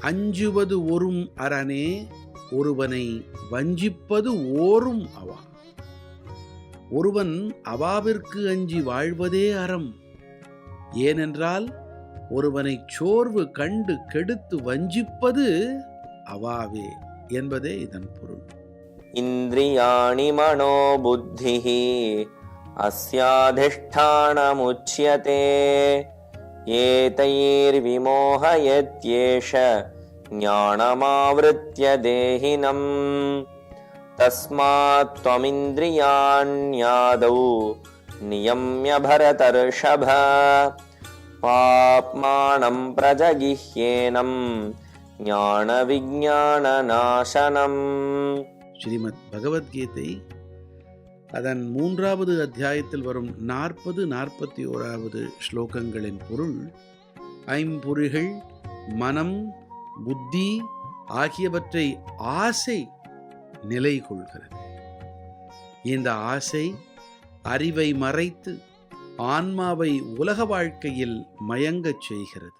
அஞ்சுவது ஒரும் அரணே ஒருவனை வஞ்சிப்பது ஓரும் அவா. ஒருவன் அவாவிற்கு அஞ்சி வாழ்வதே அறம். ஏனென்றால் ஒருவனை சோர்வு கண்டு கெடுத்து வஞ்சிப்பது அவாவே என்பதே இதன் பொருள். இந்திரியாணி மனோ புத்தி அஸ்யாதிஷ்டானமுச்சியதே. एतैर्विमोहयत्येष ज्ञानमावृत्य देहिनम्। तस्मात् त्वमिन्द्रियाण्यादौ नियम्य भरतर्षभ। पाप्मानं प्रजगिह्येनम् ज्ञानविज्ञाननाशनम्। श्रीमद्भगवद्गीतै அதன் மூன்றாவது அத்தியாயத்தில் வரும் நாற்பது நாற்பத்தி ஓராவது ஸ்லோகங்களின் பொருள் ஐம்பொறிகள் மனம் புத்தி ஆகியவற்றை ஆசை நிலை கொள்கிறது இந்த ஆசை அறிவை மறைத்து ஆன்மாவை உலக வாழ்க்கையில் மயங்கச் செய்கிறது.